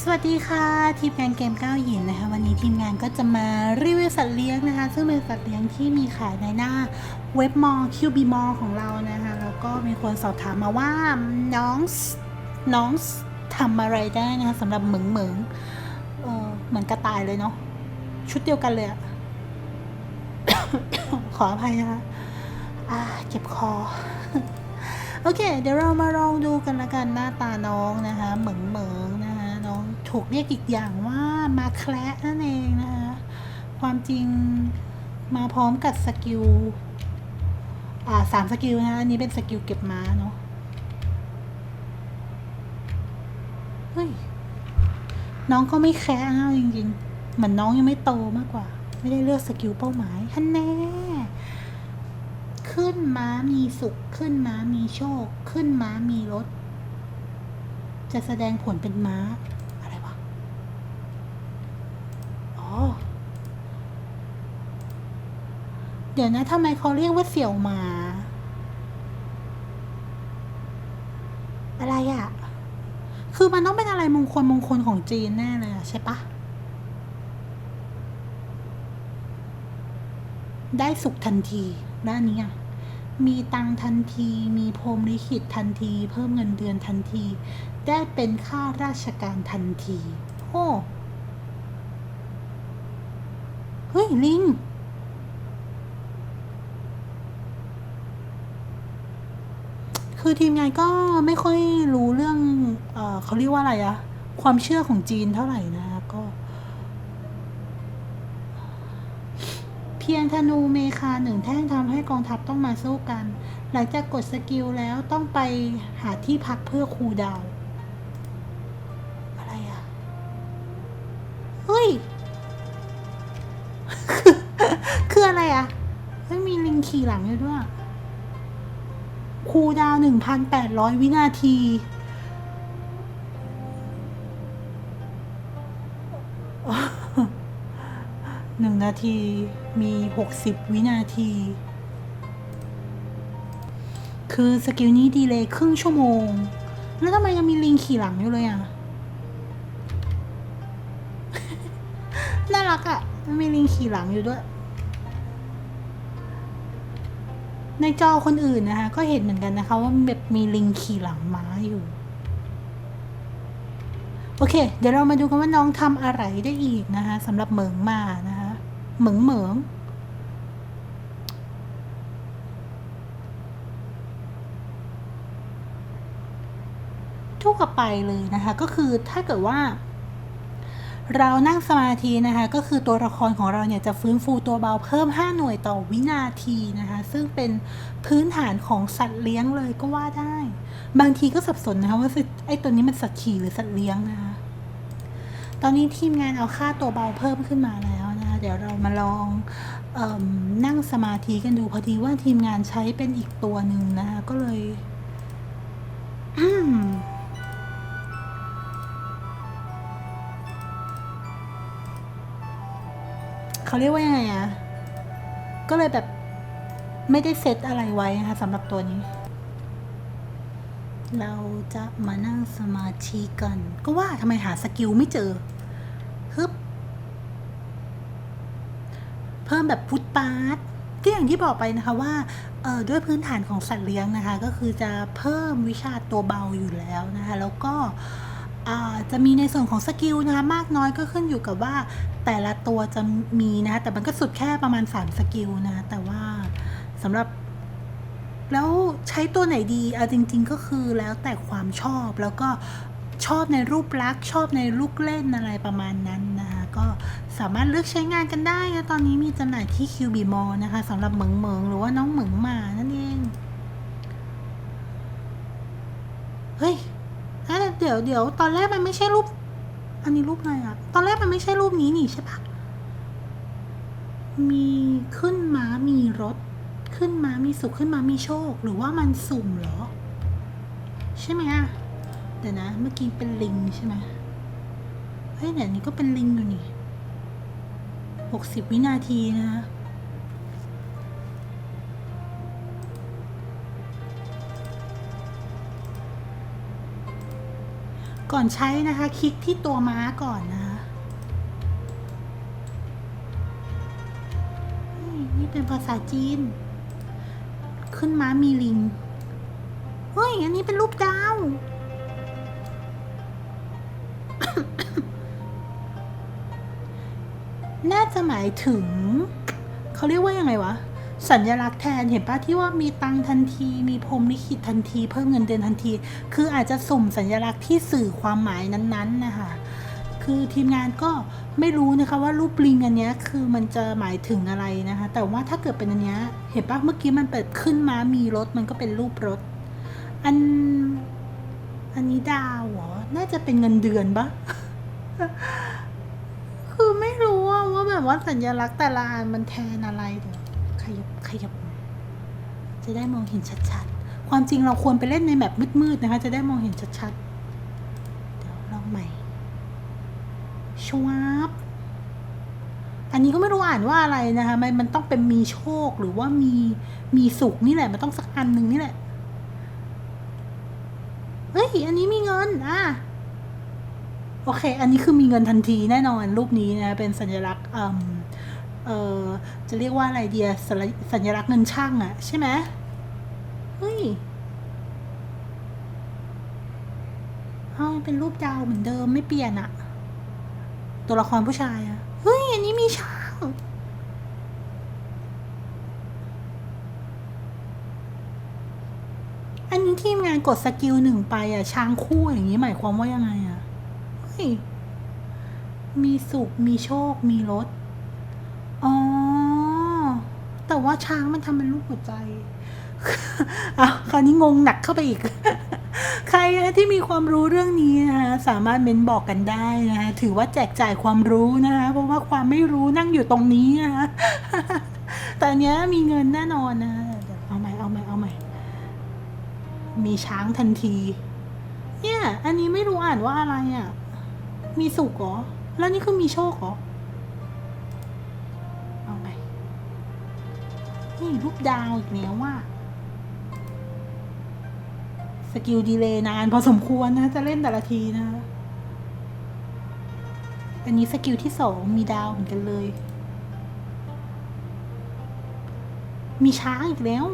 สวัสดีค่ะ ทีมงานเกมก้าวหยินนะคะ วันนี้ทีมงานก็จะมารีวิวสัตว์เลี้ยงนะคะ ซึ่งเป็นสัตว์เลี้ยงที่มีขายในหน้าเว็บมอลคิวบีมอลของเรานะคะ แล้วก็มีคนสอบถามมาว่าน้องน้องทำอะไรได้นะคะสำหรับเหมืองเหมืองเออเหมือนกระต่ายเลยเนาะชุดเดียวกันเลยอะ ขออภัยนะคะอ่าเจ็บคอโอเค เดี๋ยวเรามาลองดูกันละกันหน้าตาน้องนะคะ เหมืองเหมืองนะ ถูกเรียกอีกอย่างว่ามาแคระนั่นเองนะคะความจริงมาพร้อมกับสกิลอ่าสามสกิลนะคะอันนี้เป็นสกิลเก็บม้าเนาะเฮ้ยน้องก็ไม่แคร์นะจริงๆเหมือนน้องยังไม่โตมากกว่า ไม่ได้เลือกสกิลเป้าหมายฮันแน่ขึ้นม้ามีสุข ขึ้นม้ามีโชค ขึ้นม้ามีรถ จะแสดงผลเป็นม้า อะไรวะ อ๋อ เดี๋ยวนะทำไมเขาเรียกว่าเสี่ยวหมา อะไรอะคือมันต้องเป็นอะไรมงคลมงคลของจีนแน่เลยอะใช่ปะได้สุขทันทีด้านนี้อะมีตังทันที มีพรมลิขิตทันที เพิ่มเงินเดือนทันที ได้เป็นข้าราชการทันที โอ้ เฮ้ย ลิง คือทีมงานก็ไม่ค่อยรู้เรื่องเอเขาเรียกว่าอะไรอะความเชื่อของจีนเท่าไหร่นะก็ เพียงธนูเมคาหนึ่งแท่งทำให้กองทัพต้องมาสู้กัน หลังจากกดสกิลแล้วต้องไปหาที่พักเพื่อคูลดาวอะไรอะเฮ้ย คืออะไรอะไม่มีลิงขี่หลังอยู่ด้วย คูดาวหนึ่งพันแปดร้อยวินาที หนึ่งนาทีมีหกสิบวินาที คือสกิลนี้ดีเลยครึ่งชั่วโมง แล้วทำไมยังมีลิงขี่หลังอยู่เลยอะ น่ารักอะมันมีลิงขี่หลังอยู่ด้วย ในจอคนอื่นนะคะ ก็เห็นเหมือนกันนะคะ ว่าแบบมีลิงขี่หลังม้าอยู่ โอเค เดี๋ยวเรามาดูกันว่าน้องทำอะไรได้อีกนะคะสำหรับเหมิงมานะคะเหมิงเหมิงทั่วไปเลยนะคะ ก็คือถ้าเกิดว่า เรานั่งสมาธินะคะก็คือตัวละครของเราเนี่ยจะฟื้นฟูตัวเบาเพิ่ม 5 หน่วยต่อวินาทีนะคะซึ่งเป็นพื้นฐานของสัตว์เลี้ยงเลยก็ว่าได้ บางทีก็สับสนนะคะว่าไอ้ตัวนี้มันสัตว์ขี่หรือสัตว์เลี้ยงนะคะตอนนี้ทีมงานเอาค่าตัวเบาเพิ่มขึ้นมาแล้วนะคะเดี๋ยวเรามาลองเอนั่งสมาธิกันดูพอดีว่าทีมงานใช้เป็นอีกตัวหนึ่งนะคะก็เลย อืม เขาเรียกว่ายังไงอะก็เลยแบบไม่ได้เซตอะไรไว้นะคะสำหรับตัวนี้ เราจะมานั่งสมาธิกัน ก็ว่าทำไมหาสกิลไม่เจอฮึบเพิ่มแบบพุทปาร์ตก็อย่างที่บอกไปนะคะว่าด้วยพื้นฐานของสัตว์เลี้ยงนะคะ ก็คือจะเพิ่มวิชาตัวเบาอยู่แล้วนะคะ แล้วก็ จะมีในส่วนของสกิลนะคะมากน้อยก็ขึ้นอยู่กับว่าแต่ละตัวจะมีนะคะแต่มันก็สุดแค่ประมาณ 3 สกิลนะแต่ว่าสำหรับแล้วใช้ตัวไหนดีเอาจริง ๆ ก็คือแล้วแต่ความชอบแล้วก็ชอบในรูปลักษณ์ชอบในลูกเล่นอะไรประมาณนั้นนะคะก็สามารถเลือกใช้งานกันได้นะตอนนี้มีจำหน่ายที่ QB Mall นะคะสำหรับเหมิงเหมิงหรือว่าน้องเหมิงหมานั่นเอง เฮ้ย เดี๋ยวเดี๋ยวตอนแรกมันไม่ใช่รูป อันนี้รูปอะไรอะตอนแรกมันไม่ใช่รูปนี้นี่ใช่ปะมีขึ้นม้ามีรถ ขึ้นมามีสุขขึ้นมามีโชค หรือว่ามันสุ่มเหรอ ใช่ไหมอะเดี๋ยวนะ เมื่อกี้เป็นลิงใช่ไหมเฮ้ยเนี่ยนี้ก็เป็นลิงอยู่นี่หกสิบวินาทีนะ ก่อนใช้นะคะ คลิกที่ตัวม้าก่อนนะคะนี่นี่เป็นภาษาจีน ขึ้นม้ามีลิง เฮ้ย อันนี้เป็นรูปดาวน่าจะหมายถึง เขาเรียกว่ายังไงวะ สัญลักษณ์แทนเห็นปะที่ว่ามีตังทันที มีพรมลิขิตทันที เพิ่มเงินเดือนทันที คืออาจจะสุ่มสัญลักษณ์ที่สื่อความหมายนั้นๆนะคะคือทีมงานก็ไม่รู้นะคะว่ารูปลิงอันนี้คือมันจะหมายถึงอะไรนะคะ แต่ว่าถ้าเกิดเป็นอันเนี้ยเห็นปะเมื่อกี้มันเปิดขึ้นมามีรถมันก็เป็นรูปรถ อันอันนี้ดาวเหรอ น่าจะเป็นเงินเดือนปะคือไม่รู้ว่าแบบว่าสัญลักษณ์แต่ละอันมันแทนอะไรเดี๋ยว ขยับขยับ จะได้มองเห็นชัดๆ ความจริงเราควรไปเล่นในแบบมืดๆนะคะ จะได้มองเห็นชัดๆ เดี๋ยวลองใหม่ชวาบอันนี้ก็ไม่รู้อ่านว่าอะไรนะคะมันมันต้องเป็นมีโชคหรือว่ามีมีสุขนี่แหละ มันต้องสักอันหนึ่งนี่แหละเฮ้ย อันนี้มีเงิน อะ โอเค อันนี้คือมีเงินทันทีแน่นอนรูปนี้นะ เป็นสัญลักษณ์อ่ม เออจะเรียกว่าอะไรเดียสัญสัญลักษณ์เงินช่างอะใช่ไหมเฮ้ยเอาเป็นรูปดาวเหมือนเดิมไม่เปลี่ยนอะตัวละครผู้ชายอะเฮ้ย อันนี้มีช่างอันนี้ทีมงานกดสกิลหนึ่งไปอะช้างคู่อย่างนี้หมายความว่ายังไงอะเฮ้ยมีสุข มีโชค มีรถ อ๋อ แต่ว่าช้างมันทำเป็นรูปหัวใจอะคราวนี้งงหนักเข้าไปอีก ใครที่มีความรู้เรื่องนี้นะคะสามารถเม้นบอกกันได้นะคะถือว่าแจกจ่ายความรู้นะคะเพราะว่าความไม่รู้นั่งอยู่ตรงนี้นะคะแต่เนี้ยมีเงินแน่นอนนะเดี๋ยวเอาใหม่เอาใหม่เอาใหม่ มีช้างทันที เนี่ย อันนี้ไม่รู้อ่านว่าอะไรอะ มีสุขเหรอ แล้วนี่คือมีโชคเหรอ นี่รูปดาวอีกแล้วว่าสกิลดีเลย์นานพอสมควรนะ จะเล่นแต่ละทีนะ อันนี้สกิลที่สองมีดาวเหมือนกันเลย มีช้างอีกแล้ว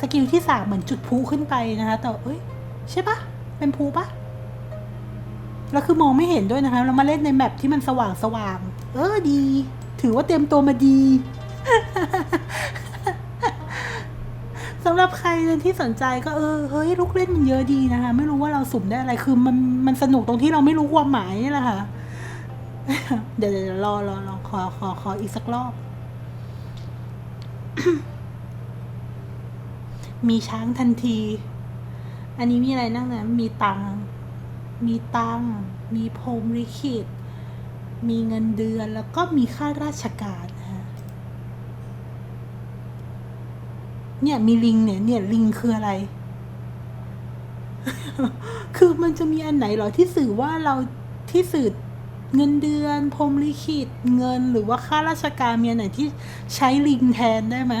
สกิลที่สามเหมือนจุดพลุขึ้นไปนะคะ แต่เอ้ย ใช่ปะเป็นพลุปะ แล้วคือมองไม่เห็นด้วยนะคะเรามาเล่นในแมปที่มันสว่างสว่างเออดี ถือว่าเตรียมตัวมาดีสำหรับใครที่สนใจก็เออเฮ้ยลูกเล่นมันเยอะดีนะคะ ไม่รู้ว่าเราสุ่มได้อะไรคือมันมันสนุกตรงที่เราไม่รู้ความหมายนี่แหละค่ะเดี๋ยวเดี๋ยวรอรอรอขอขอขออีกสักรอบ มีช้างทันที อันนี้มีอะไรนั่งนะมีตัง มีตังมีพรมลิขิต มีเงินเดือนแล้วก็มีข้าราชการนะเนี่ยมีลิงเนี่ยเนี่ยลิงคืออะไร คือมันจะมีอันไหนหรอที่สื่อว่าเราที่สื่อเงินเดือนพรมลิขิตเงินหรือว่าข้าราชการมีอันไหนที่ใช้ลิงแทนได้ไหม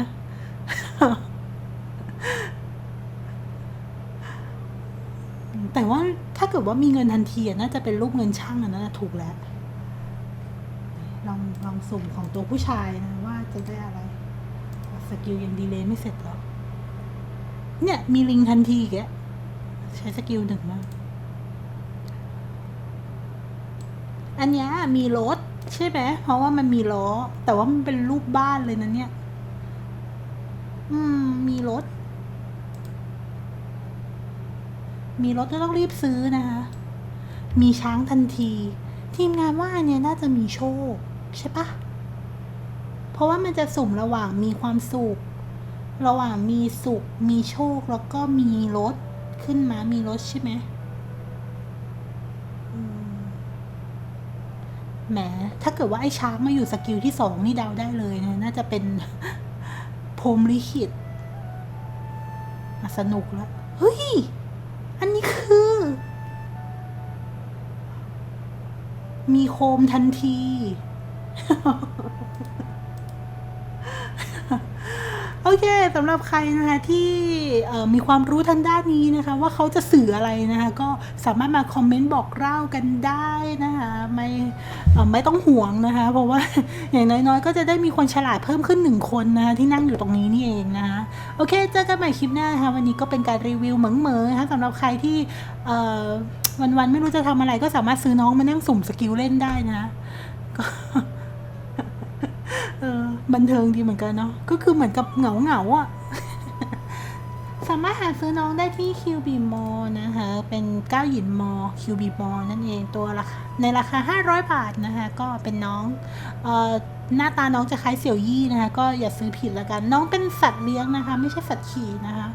แต่ว่าถ้าเกิดว่ามีเงินทันทีน่าจะเป็นรูปเงินช่างอันนั้นถูกแล้ว ลองลองสุ่มของตัวผู้ชายนะว่าจะได้อะไร สกิลยังดีเลยไม่เสร็จหรอเนี่ย มีลิงทันทีแกใช้สกิลหนึ่งมากอันเนี้ยมีรถใช่ไหมเพราะว่ามันมีล้อ แต่ว่ามันเป็นรูปบ้านเลยนะเนี่ย อืม มีรถ มีรถก็ต้องรีบซื้อนะคะ มีช้างทันที ทีมงานว่าเนี้ยน่าจะมีโชค ใช่ปะเพราะว่ามันจะสุ่มระหว่างมีความสุข ระหว่างมีสุข มีโชคแล้วก็มีรถขึ้นมา มีรถใช่ไหมแหม ถ้าเกิดว่าไอ้ช้างมาอยู่สกิลที่สองนี่เดาได้เลยนะ น่าจะเป็นพรมลิขิตสนุกแล้ว เฮ้ย มีโคมทันที โอเคสำหรับใครนะคะที่มีความรู้ทางด้านนี้นะคะ ว่าเขาจะสื่ออะไรนะคะ ก็สามารถมาคอมเมนต์บอกเล่ากันได้นะคะไม่ไม่ต้องห่วงนะคะ เพราะว่าอย่างน้อยๆ ก็จะได้มีคนฉลาดเพิ่มขึ้นหนึ่งคนนะคะที่นั่งอยู่ตรงนี้นี่เองนะคะโอเคเจอกันใหม่คลิปหน้านะคะวันนี้ก็เป็นการรีวิวเหมือๆนะคะสำหรับใครที่ วันๆไม่รู้จะทำอะไรก็สามารถซื้อน้องมานั่งสุ่มสกิลเล่นได้นะก็เออบันเทิงดีเหมือนกันเนาะก็คือเหมือนกับเหงาเหงาอะสามารถหาซื้อน้องได้ที่ QB Mall นะคะเป็นก้าวหยินมอ QB Mall นั่นเองตัวราคาในราคา 500 บาทนะคะก็เป็นน้องเอ่อหน้าตาน้องจะคล้ายเสี่ยวยี่นะคะก็อย่าซื้อผิดละกัน น้องเป็นสัตว์เลี้ยงนะคะ ไม่ใช่สัตว์ขี่นะคะ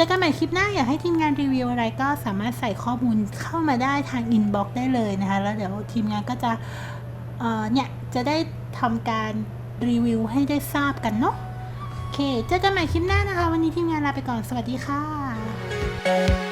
จอกันใหม่คลิปหน้าอยากให้ทีมงานรีวิวอะไรก็สามารถใส่ข้อมูลเข้ามาได้ทางอินบ็อกซ์ได้เลยนะคะ แล้วเดี๋ยวทีมงานก็จะเออเนี่ยจะได้ทำการรีวิวให้ได้ทราบกันเนาะโอเค เจอกันใหม่คลิปหน้านะคะ วันนี้ทีมงานลาไปก่อนสวัสดีค่ะ